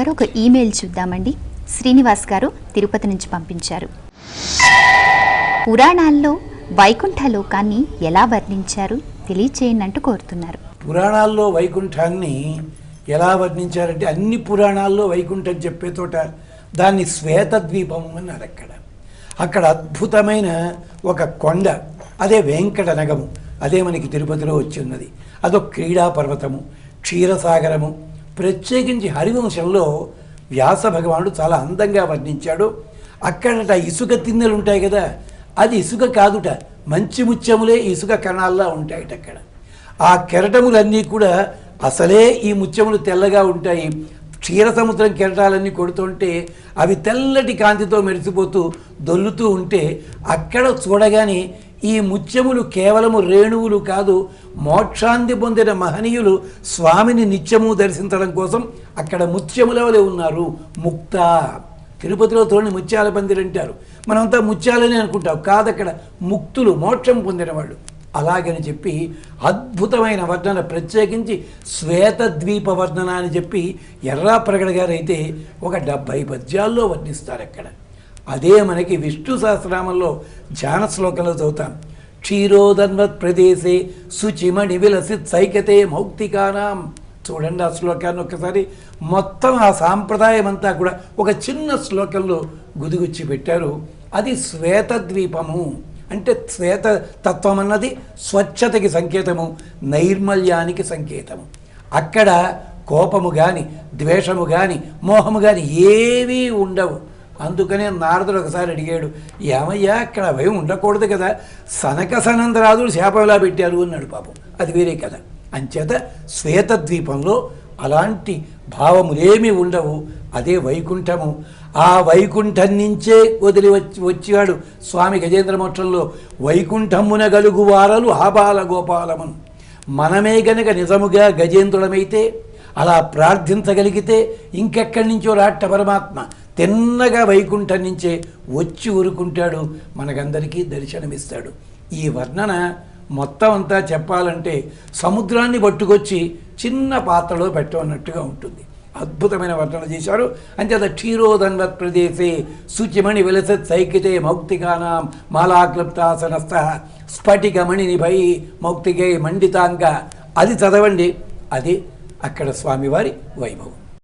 మరొక ఈమెయిల్ చూద్దామండి. శ్రీనివాస్ గారు తిరుపతి నుంచి పంపించారు. పురాణాల్లో వైకుంఠ లోకాన్ని ఎలా వర్ణించారు తెలియచేయండి అంటూ కోరుతున్నారు. పురాణాల్లో వైకుంఠాన్ని ఎలా వర్ణించారంటే అన్ని పురాణాల్లో వైకుంఠం చెప్పే తోట దాన్ని శ్వేతద్వీపము అన్నారు అక్కడ. అక్కడ అద్భుతమైన ఒక కొండ అదే వెంకట నగము అదే మనకి తిరుపతిలో వచ్చి ఉన్నది. అదొక క్రీడా పర్వతము క్షీరసాగరము ప్రత్యేకించి హరివంశంలో వ్యాస భగవానుడు చాలా అందంగా వర్ణించాడు. అక్కడట ఇసుక తిన్నెలు ఉంటాయి కదా అది ఇసుక కాదుట మంచి ముత్యములే ఇసుక కణాల్లా ఉంటాయట అక్కడ. ఆ కెరటములన్నీ కూడా అసలే ఈ ముత్యములు తెల్లగా ఉంటాయి. క్షీర సముద్రం కెరటాలన్నీ కొడుతుంటే అవి తెల్లటి కాంతితో మెరిసిపోతూ దొల్లుతూ ఉంటే అక్కడ చూడగానే ఈ ముత్యములు కేవలము రేణువులు కాదు మోక్షాంతి పొందిన మహనీయులు స్వామిని నిత్యము దర్శించడం కోసం అక్కడ ముత్యముల వలె ఉన్నారు. ముక్త. తిరుపతిలో తోని ముత్యాల పందిరి అంటారు మనమంతా ముత్యాలని అనుకుంటాం. కాదు అక్కడ ముక్తులు మోక్షం పొందిన వాళ్ళు అలాగని చెప్పి అద్భుతమైన వర్ణన ప్రత్యేకించి శ్వేత ద్వీప వర్ణన అని చెప్పి ఎర్రా ప్రగడ గారు అయితే ఒక డెబ్భై పద్యాల్లో వర్ణిస్తారు అక్కడ అదే మనకి విష్ణు సహస్రామంలో ధ్యాన శ్లోకంలో చదువుతాం. క్షీరోదన్వత్ ప్రదేశే శుచిమణి విలసిత్ సైకతే మౌక్తికానాం. చూడండి ఆ శ్లోకాన్ని ఒక్కసారి. మొత్తం ఆ సాంప్రదాయం అంతా కూడా ఒక చిన్న శ్లోకంలో గుదిగుచ్చి పెట్టారు. అది శ్వేతద్వీపము. అంటే శ్వేత తత్వం అన్నది స్వచ్ఛతకి సంకేతము నైర్మల్యానికి సంకేతము. అక్కడ కోపము కానీ ద్వేషము కానీ మోహము కానీ ఏవీ ఉండవు. అందుకనే నారదుడు ఒకసారి అడిగాడు ఏమయ్యా అక్కడ భయం ఉండకూడదు కదా? సనక సనందరాజుడు శాపంలా పెట్టారు అన్నాడు పాపం. అది వేరే కదా అంచేత శ్వేతద్వీపంలో అలాంటి భావములేమీ ఉండవు అదే వైకుంఠము. ఆ వైకుంఠం నుంచే వదిలి వచ్చి వచ్చాడు స్వామి గజేంద్ర మోక్షంలో వైకుంఠమున గలుగు వారలు ఆబాల గోపాలమన్. మనమే గనక నిజముగా గజేంద్రుడమైతే అలా ప్రార్థించగలిగితే ఇంకెక్కడి నుంచో రాట్ట పరమాత్మ తిన్నగా వైకుంఠం నుంచే వచ్చి ఊరుకుంటాడు మనకందరికీ దర్శనమిస్తాడు. ఈ వర్ణన మొత్తం అంతా చెప్పాలంటే సముద్రాన్ని పట్టుకొచ్చి చిన్న పాత్రలో పెట్టమన్నట్టుగా ఉంటుంది. అద్భుతమైన వర్ణన చేశారు. అంచేత క్షీరోదన్వత్ ప్రదేశే శుచిమణి విలసత్ సైకితే మౌక్తికానాం మాలాక్లుప్తాసనస్థ స్ఫటికమణి నిభై మౌక్తికే మండితాంగ. అది చదవండి. అది అక్కడ స్వామివారి వైభవం.